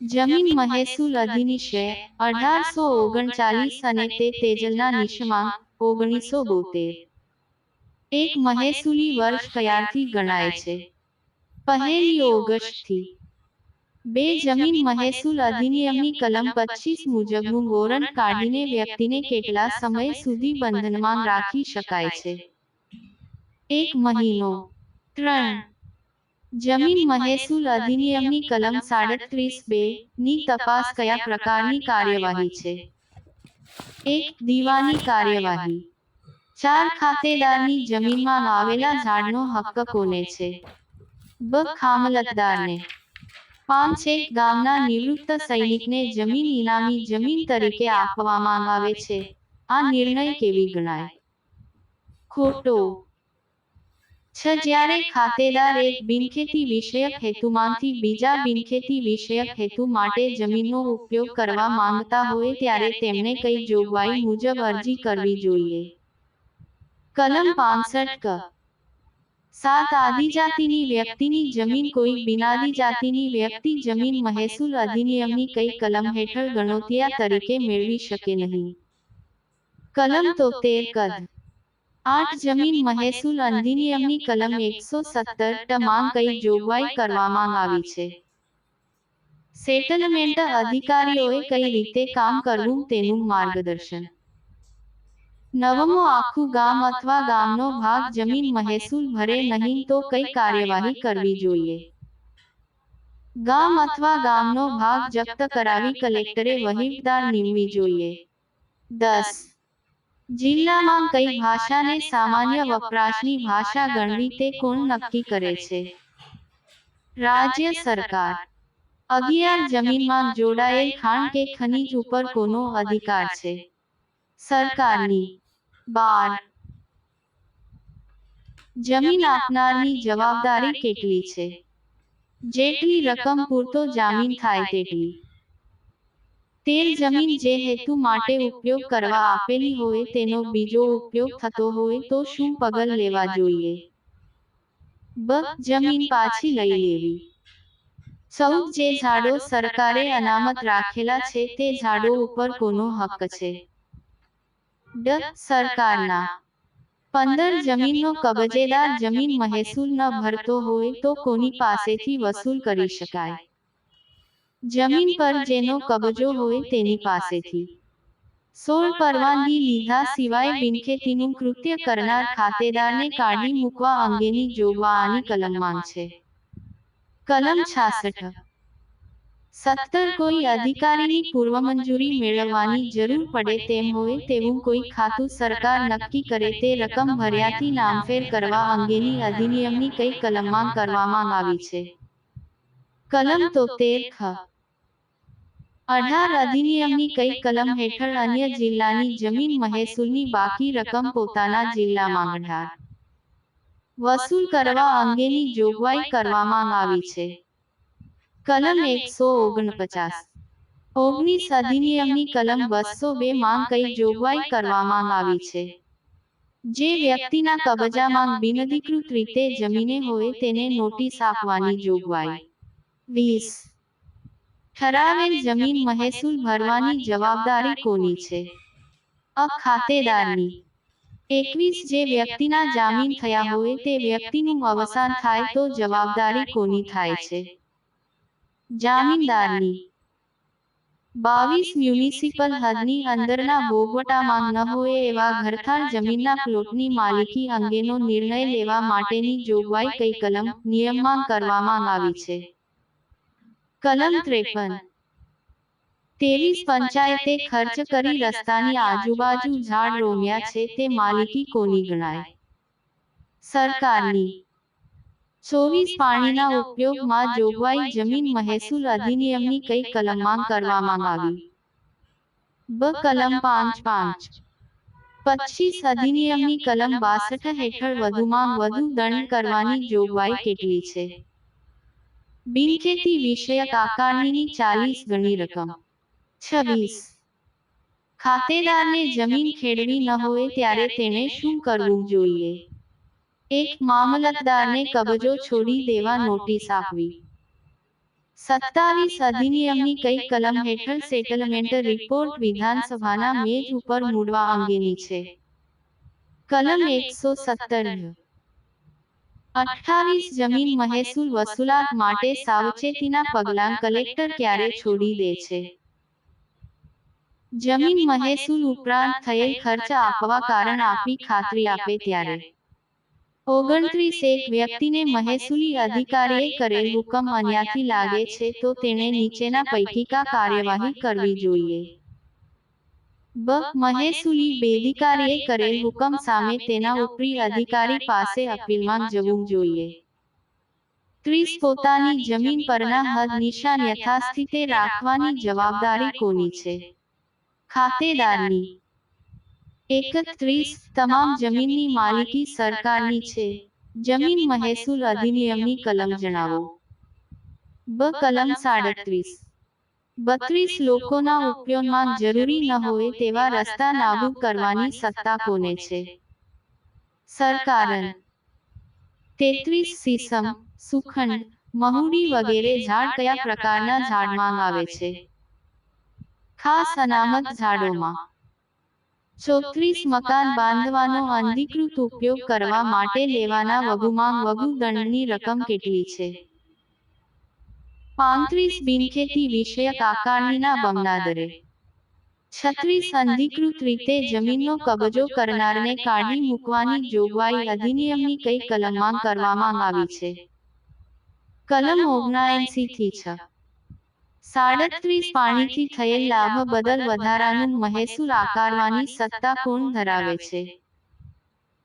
જમીન મહેસૂલ અધિનિશે અઢારસો ઓગણચાલીસ અને તે તેજલના નિશમાં ઓગણીસો બોતેર. એક મહેસૂલી વર્ષ કયારથી ગણાય છે. પહેલી ઓગસ્ટથી. બે જમીન મહેસૂલ અધિનિયમની કલમ પચીસ મુજબનું વોરંટ કાઢીને વ્યક્તિને કેટલા સમય સુધી બંધનમાં રાખી શકાય છે? એક મહિનો. ત્રણ. જમીન મહેસૂલ અધિનિયમની કલમ સાડત્રીસ બે ની તપાસ કયા પ્રકારની કાર્યવાહી છે? એક દીવાની કાર્યવાહી. ચાર ખાતેદારની જમીનમાં આવેલા ઝાડનો હક્ક કોને છે? બ ખામલતદારને. પાંચ એક ગામના નિવૃત્ત સૈનિકને જમીન ઇનામી જમીન તરીકે આપવામાં આવે છે. આ નિર્ણય કેવી ગણાય? ખોટો. છ જ્યારે ખાતેદાર એક બિનખેતી વિષયક હેતુમાંથી બીજા બિનખેતી વિષયક હેતુ માટે જમીનનો ઉપયોગ કરવા માંગતા હોય ત્યારે તેમણે કઈ જોગવાઈ મુજબ અરજી કરવી જોઈએ. કલમ પાંસઠ ક. સાત આદિજાતિની વ્યક્તિની જમીન કોઈ બિનાદિજાતિની વ્યક્તિ જમીન મહેસૂલ અધિનિયમની કઈ કલમ હેઠળ ગણોતિયા તરીકે મેળવી શકે નહીં. કલમ તોતેર કદ. આઠ જમીન મહેસૂલ અધિનિયમની કલમ એકસો સત્તરમાં કઈ જોગવાઈ કરવામાં આવી છે. સેટલમેન્ટ અધિકારીઓએ કઈ રીતે કામ કરવું તેનું માર્ગદર્શન? નવમો આખું ગામ અથવા ગામનો ભાગ જમીન મહેસૂલ ભરે નહીં તો કઈ કાર્યવાહી કરવી જોઈએ? ગામ અથવા ગામનો ભાગ જપ્ત કરાવી કલેક્ટરે વહીવદાર નીમવી જોઈએ. દસ જિલ્લામાં કઈ ભાષાને સામાન્ય વપરાશની ભાષા ગણવી તે કોણ નક્કી કરે છે? રાજ્ય સરકાર. અગિયાર જમીનમાં જોડાયેલ ખાણ કે ખનીજ ઉપર કોનો અધિકાર છે? સરકારની. બાર. જમીન આપનારની જવાબદારી કેટલી છે? જેટલી રકમ પૂરતો જામીન થાય તેટલી. તેર જમીન જે હેતુ માટે ઉપયોગ કરવા આપેલી હોય તેનો બીજો ઉપયોગ થતો હોય તો શું પગલ લેવા જોઈએ? બ. જમીન પાછી લઈ લેવી. ચૌદ જે ઝાડો સરકારે અનામત રાખેલા છે તે ઝાડો ઉપર કોનો હક્ક છે? ડ. સરકારના. પંદર જમીનનો કબજેદાર જમીન મહેસૂલ ન ભરતો હોય તો કોની પાસેથી વસૂલ કરી શકાય? જમીન પર જેનો કબજો હોય તેની પાસેથી. સોળ પરવાનગી લીધા સિવાય બિનખેતીનું કૃત્ય કરનાર ખાતેદારને કાઢી મૂકવા અંગેની જોગવા આની કલમમાં છે. કલમ છાસઠ. સત્તર કોઈ અધિકારીની પૂર્વમંજૂરી મેળવવાની જરૂર પડે તેમ હોય તેવું કોઈ ખાતું સરકાર નક્કી કરે તે રકમ ભર્યાથી નામફેર કરવા અંગેની અધિનિયમની કઈ કલમમાં કરવામાં આવી છે? કલમ તોતેર ખ. અઢાર અધિનિયમની કઈ કલમ હેઠળ અન્ય જિલ્લાની જમીન મહેસૂલની બાકી રકમ પોતાના જિલ્લામાં અઢાર વસૂલ કરવા અંગેની જોગવાઈ કરવામાં આવી છે. કલમ એકસો ઓગણપચાસ. ઓગણીસ અધિનિયમની કલમ બસો બે માં કઈ જોગવાઈ કરવામાં આવી છે. જે વ્યક્તિના કબજામાં બિનઅધિકૃત રીતે જમીને હોય તેને નોટિસ આપવાની જોગવાઈ. વીસ. ઠરાવેલ જમીન મહેસૂલ ભરવાની જવાબદારી કોની છે? અ ખાતેદારની. એકવીસ જે વ્યક્તિના જામીન થયા હોય તે વ્યક્તિનું અવસાન થાય તો જવાબદારી કોની થાય છે? જામીનદારની. બાવીસ મ્યુનિસિપલ હદની અંદરના ભોગવટામાં ન હોય એવા ઘરથાળ જમીનના પ્લોટની માલિકી અંગેનો નિર્ણય લેવા માટેની જોગવાઈ કઈ કલમ નિયમમાં કરવામાં આવી છે? કલમ ત્રેપન. તેવીસ પંચાયતે ખર્ચ કરી રસ્તાની આજુબાજુ ઝાડ રોમ્યા છે તે માલિકી કોની ગણાય? સરકારની. ચોવીસ પાણીના ઉપયોગમાં જોગવાઈ જમીન મહેસૂલ અધિનિયમની કઈ કલમમાં કરવામાં આવી. બ કલમ પાંચ પાંચ પચીસ અધિનિયમની કલમ બાસઠ હેઠળ વધુમાં વધુ દંડ કરવાની જોગવાઈ કેટલી છે? બિનખેતી વિષયક આકારણીની ચાલીસ ગણી રકમ. છવ્વીસ. ખાતેદારને જમીન ખેડવી ન હોય ત્યારે તેણે શું કરવું જોઈએ? એક મામલતદારને કબજો છોડી દેવા નોટિસ આપવી. સત્તાવીસ અધિનિયમની કઈ કલમ હેઠળ સેટલમેન્ટ રિપોર્ટ વિધાનસભાના મેજ ઉપર મૂડવા અંગેની છે? કલમ એકસો સત્તર અઠ્ઠાવીસ જમીન મહેસૂલ વસૂલાત માટે સાવચેતીના પગલાં કલેક્ટર ક્યારે છોડી દે છે? જમીન મહેસૂલ ઉપરાંત થયેલ ખર્ચ આપવા કારણ આપી ખાતરી આપે ત્યારે. ઓગણત્રીસ એક વ્યક્તિને મહેસૂલી અધિકારીએ કરેલ હુકમ અન્યાથી લાગે છે તો તેણે નીચેના પૈકી કા કાર્યવાહી કરવી જોઈએ. બ મહેસુલી બેદિકારીએ કરેલ હુકમ સામે તેના ઉપરી અધિકારી પાસે અપીલમાં જવું જોઈએ. ત્રીસ પોતાની જમીન પરના હદ નિશાન યથાસ્થિતે રાખવાની જવાબદારી કોની છે? ખાતેદારની. એકત્રીસ તમામ જમીનની માલિકી સરકારની છે. જમીન મહેસૂલ અધિનિયમની કલમ જણાવો. બ કલમ સાડત્રીસ. બત્રીસ લોકોના ઉપયોગમાં જરૂરી ન હોય તેવા રસ્તા નાબૂદ કરવાની સત્તા કોને છે? સરકારન. તેત્રીસ સીસમ, સુખંડ, મહુડી વગેરે ઝાડ કયા પ્રકારના ઝાડમાં આવે છે? ખાસ અનામત ઝાડોમાં. ચોત્રીસ મકાન બાંધવાનો અનધિકૃત ઉપયોગ કરવા માટે લેવાના વગુમાં વગુ દંડની રકમ કેટલી છે? પાંત્રીસ બિનખેતી વિષયક આકારણીના બમણાદરે છત્રીસ અનધિકૃત રીતે જમીનનો કબજો કરનારને કાઢી મૂકવાની જોગવાઈ અધિનિયમની કઈ કલમમાં કરવામાં આવી છે? કલમ ઓગણએંસી થી છ. સાડત્રીસ પાણીથી થયેલ લાભ બદલ વધારાનું મહેસૂલ આકારવાની સત્તા કોણ ધરાવે છે?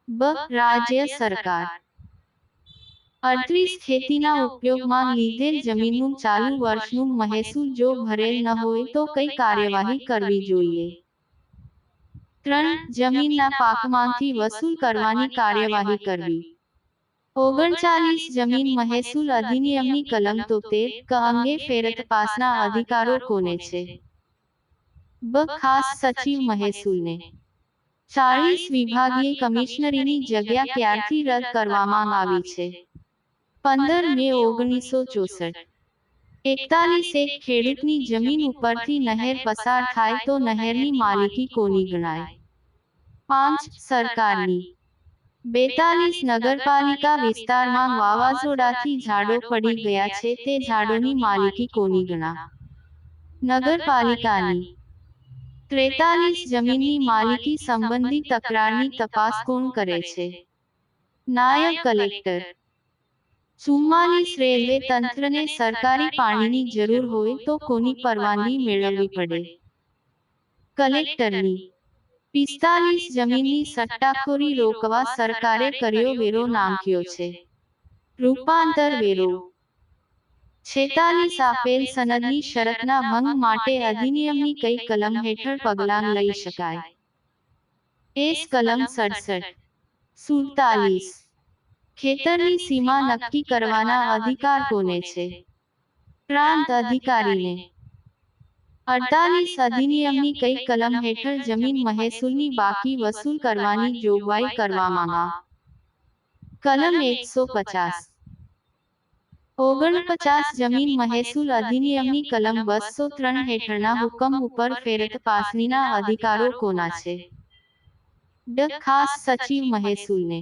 બ. રાજ્ય સરકાર. અડત્રીસ ખેતીના ઉપયોગમાં લીધેલ જમીનનું ચાલુ વર્ષનું મહેસૂલ જો ભરેલ ન હોય તો કઈ કાર્યવાહી કરવી જોઈએ. ત્રણ, જમીનના પાકમાંથી વસૂલ કરવાની કાર્યવાહી કરવી. ઓગણચાલીસ જમીન મહેસૂલ અધિનિયમની કલમ તોતેર ક અંગે ફેરત પાસના અધિકારો કોને છે? બ, ખાસ સચિવ મહેસૂલને. ચાળીસ વિભાગીય કમિશનરીની જગ્યા ક્યારથી રદ કરવામાં આવી છે? પંદર મે ઓગણીસો ચોસઠ. એકતાલીસ એક ખેડૂતની જમીન ઉપરથી નહેર પસાર થાય તો નહેરની માલિકી કોની ગણાય? પાંચ, સરકારની. બેતાલીસ નગરપાલિકા વિસ્તારમાં વાવાઝોડાથી ઝાડો પડી ગયા છે, તે ઝાડોની માલિકી કોની ગણા નગરપાલિકાની. ત્રેતાલીસ જમીનની માલિકી સંબંધી તકરારની તપાસ કોણ કરે છે? નાયબ કલેક્ટર. ચુમ્માલીસ રેલવે તંત્રને સરકારી પાણીની જરૂર હોય તો કોની પરવાનગી મેળવવી પડે? કલેક્ટરની પિસ્તાલીસ જમીનની સટ્ટાખોરી રોકવા સરકારે કર્યો વેરો નાખ્યો છે. રૂપાંતર વેરો. છેતાલીસ આપેલ સનદની શરતના ભંગ માટે અધિનિયમની કઈ કલમ હેઠળ પગલાં લઈ શકાય? એસ કલમ સડસઠ. સુડતાલીસ. ખેતરની સીમા નક્કી કરવાના અધિકાર કોને છે? પ્રાંત અધિકારીને. અડતાલીસ અધિનિયમની કઈ કલમ હેઠળ જમીન મહેસૂલની બાકી વસૂલ કરવાની જોગવાઈ કરવામાં કલમ એકસો પચાસ. ઓગણપચાસ જમીન મહેસૂલ અધિનિયમની કલમ બસો ત્રણ હેઠળના હુકમ ઉપર ફેરત પાસનીના અધિકારો કોના છે? ડ ખાસ સચિવ મહેસૂલને.